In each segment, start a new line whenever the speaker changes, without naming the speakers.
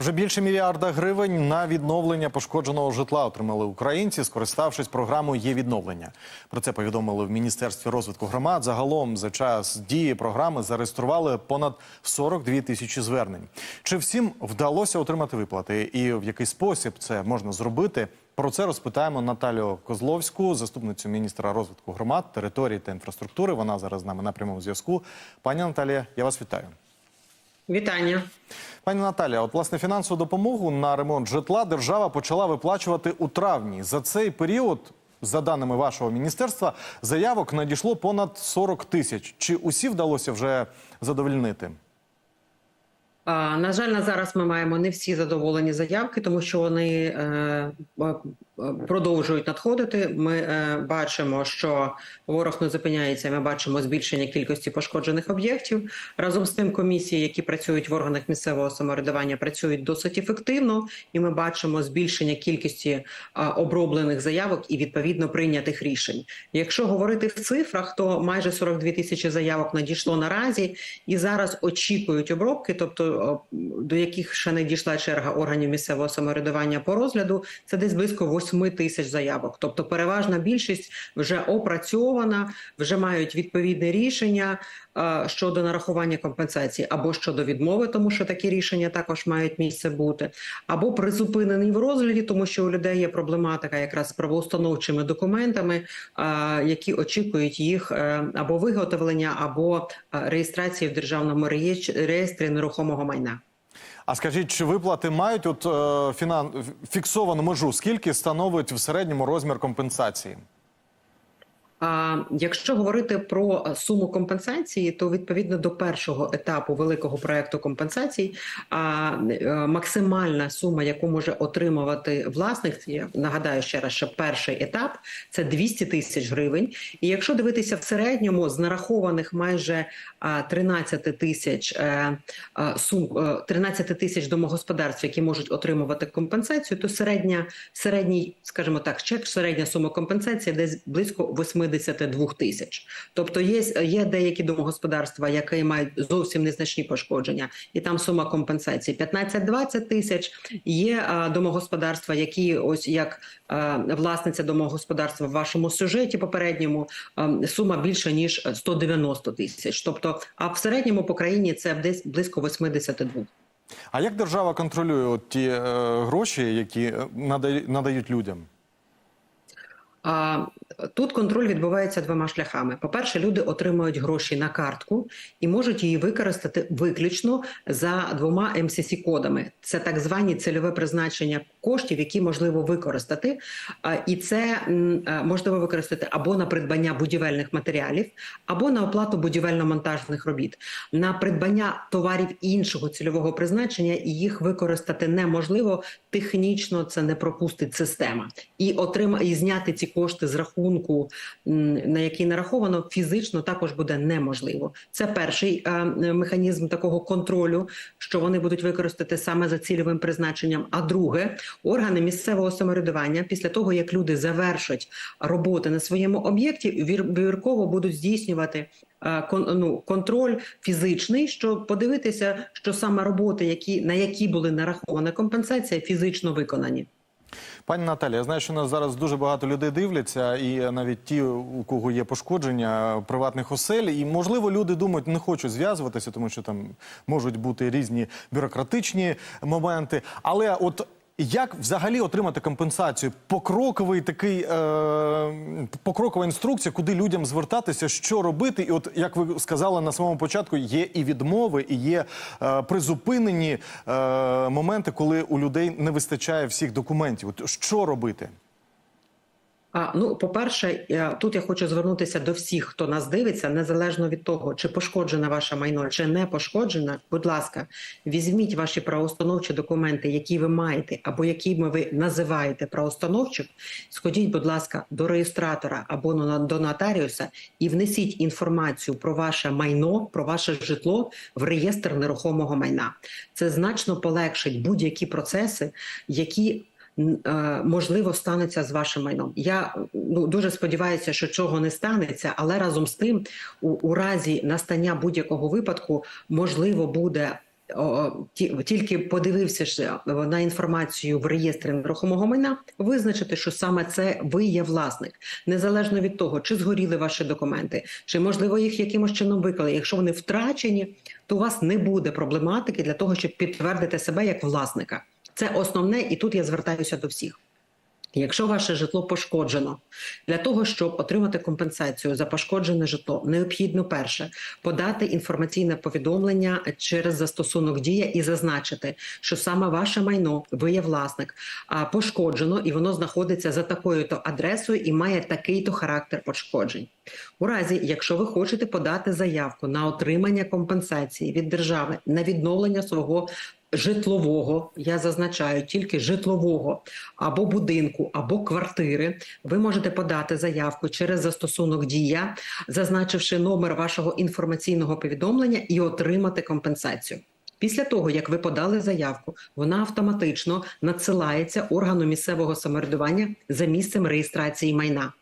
Вже більше мільярда гривень на відновлення пошкодженого житла отримали українці, скориставшись програмою «Є відновлення». Про це повідомили в Міністерстві розвитку громад. Загалом за час дії програми зареєстрували понад 42 тисячі звернень. Чи всім вдалося отримати виплати і в який спосіб це можна зробити? Про це розпитаємо Наталію Козловську, заступницю міністра розвитку громад, території та інфраструктури. Вона зараз з нами на прямому зв'язку. Пані Наталія, я вас вітаю.
Вітання.
Пані Наталія, от власне фінансову допомогу на ремонт житла держава почала виплачувати у травні. За цей період, за даними вашого міністерства, заявок надійшло понад 40 тисяч. Чи усі вдалося вже задовольнити?
На жаль, на зараз ми маємо не всі задоволені заявки, тому що вони е, продовжують надходити. Ми е, бачимо, що ворог не зупиняється. Ми бачимо збільшення кількості пошкоджених об'єктів. Разом з тим, комісії, які працюють в органах місцевого самоврядування, працюють досить ефективно, і ми бачимо збільшення кількості оброблених заявок і відповідно прийнятих рішень. Якщо говорити в цифрах, то майже 42 тисячі заявок надійшло наразі, і зараз очікують обробки, тобто до яких ще не дійшла черга органів місцевого самоврядування по розгляду, це десь близько 8 тисяч заявок. Тобто, переважна більшість вже опрацьована, вже мають відповідне рішення е, щодо нарахування компенсації або щодо відмови, тому що такі рішення також мають місце бути, або призупинений в розгляді, тому що у людей є проблематика якраз з правоустановчими документами, е, які очікують їх е, або виготовлення, або реєстрації в державному реєстр- реєстрі нерухомого майна.
А скажіть, чи виплати мають от е, фіксовану межу? Скільки становить в середньому розмір компенсації?
А якщо говорити про суму компенсації, то відповідно до першого етапу великого проекту компенсацій, е, максимальна сума, яку може отримувати власник, я нагадаю ще раз, що перший етап це 200 тисяч гривень. І якщо дивитися в середньому з нарахованих майже а, 13 тисяч е, сум е, 13 тисяч домогосподарств, які можуть отримувати компенсацію, то середня середній, скажімо так, чек, середня сума компенсації десь близько 82 тисяч. Тобто є, є деякі домогосподарства, які мають зовсім незначні пошкодження, і там сума компенсації 15-20 тисяч. Є а, домогосподарства, які ось як а, власниця домогосподарства в вашому сюжеті попередньому а, сума більша ніж 190 тисяч. Тобто, а в середньому по країні це десь близько 82.
А як держава контролює от ті е, гроші, які надають людям?
А тут контроль відбувається двома шляхами. По-перше, люди отримують гроші на картку і можуть її використати виключно за двома mcc кодами Це так звані цільове призначення коштів, які можливо використати. І це можливо використати або на придбання будівельних матеріалів, або на оплату будівельно-монтажних робіт. На придбання товарів іншого цільового призначення і їх використати неможливо. Технічно це не пропустить система. І отрима і зняти ці кошти з рахунку, м, на який нараховано, фізично також буде неможливо. Це перший е, механізм такого контролю, що вони будуть використати саме за цільовим призначенням. А друге, органи місцевого самоврядування, після того як люди завершать роботи на своєму об'єкті, вір- вибірково будуть здійснювати. е, ну, контроль фізичний, щоб подивитися, що саме роботи, які на які були нарахована компенсація, фізично виконані.
Пані Наталія, я знаю, що нас зараз дуже багато людей дивляться, і навіть ті, у кого є пошкодження приватних осель, і можливо люди думають, не хочу зв'язуватися, тому що там можуть бути різні бюрократичні моменти. Але от як взагалі отримати компенсацію? Покроковий такий е, покрокова інструкція, куди людям звертатися, що робити, і от як ви сказали на самому початку, є і відмови, і є е, призупинені е, моменти, коли у людей не вистачає всіх документів. От що робити?
А ну, по-перше, тут я хочу звернутися до всіх, хто нас дивиться, незалежно від того, чи пошкоджена ваша майно, чи не пошкоджена. Будь ласка, візьміть ваші правоустановчі документи, які ви маєте, або якими ви називаєте правоустановчих. Сходіть, будь ласка, до реєстратора або до нотаріуса і внесіть інформацію про ваше майно, про ваше житло в реєстр нерухомого майна. Це значно полегшить будь-які процеси, які можливо станеться з вашим майном. Я ну дуже сподіваюся, що цього не станеться, але разом з тим, у, у разі настання будь-якого випадку, можливо буде ті- тільки подивився ж на інформацію в реєстрі нерухомого майна, визначити, що саме це ви є власник, незалежно від того, чи згоріли ваші документи, чи можливо їх якимось чином виклали. Якщо вони втрачені, то у вас не буде проблематики для того, щоб підтвердити себе як власника. Це основне, і тут я звертаюся до всіх. Якщо ваше житло пошкоджено, для того, щоб отримати компенсацію за пошкоджене житло, необхідно перше подати інформаційне повідомлення через застосунок дія і зазначити, що саме ваше майно, ви є власник, пошкоджено, і воно знаходиться за такою-то адресою і має такий-то характер пошкоджень. У разі, якщо ви хочете подати заявку на отримання компенсації від держави на відновлення свого житлового, я зазначаю тільки житлового або будинку, або квартири, ви можете подати заявку через застосунок Дія, зазначивши номер вашого інформаційного повідомлення і отримати компенсацію. Після того, як ви подали заявку, вона автоматично надсилається органу місцевого самоврядування за місцем реєстрації майна.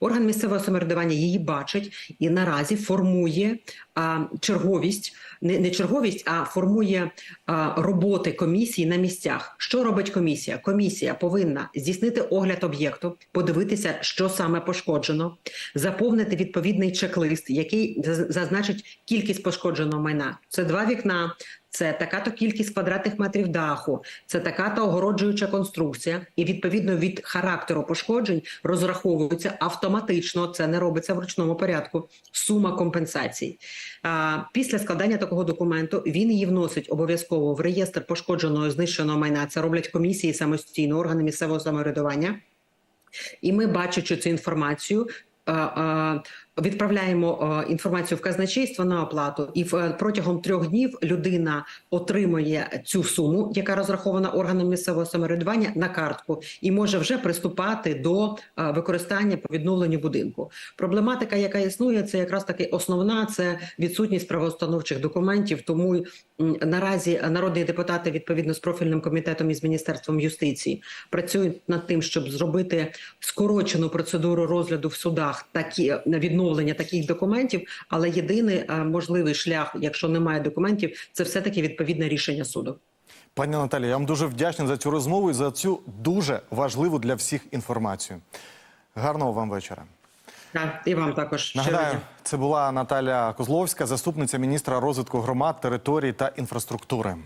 Орган місцевого самоврядування її бачить і наразі формує а, черговість, не, не черговість, а формує а, роботи комісії на місцях. Що робить комісія? Комісія повинна здійснити огляд об'єкту, подивитися, що саме пошкоджено, заповнити відповідний чек-лист, який зазначить кількість пошкодженого майна. Це два вікна. Це така-то кількість квадратних метрів даху, це така-то огороджуюча конструкція, і відповідно від характеру пошкоджень розраховується автоматично. Це не робиться в ручному порядку. Сума компенсацій. Після складання такого документу він її вносить обов'язково в реєстр пошкодженого знищеного майна. Це роблять комісії самостійно, органи місцевого самоврядування. І ми, бачачи цю інформацію, відправляємо інформацію в казначейство на оплату, і е, протягом трьох днів людина отримує цю суму, яка розрахована органом місцевого самоврядування, на картку, і може вже приступати до використання по відновленню будинку. Проблематика, яка існує, це якраз таки основна це відсутність правоустановчих документів. Тому наразі народні депутати відповідно з профільним комітетом і з міністерством юстиції працюють над тим, щоб зробити скорочену процедуру розгляду в судах такі на відновлення таких документів. Але єдиний е, можливий шлях, якщо немає документів, це все таки відповідне рішення суду.
Пані Наталі, я вам дуже вдячний за цю розмову і за цю дуже важливу для всіх інформацію. Гарного вам вечора.
Так, і вам також
Нагадаю, це була Наталя Козловська, заступниця міністра розвитку громад, територій та інфраструктури.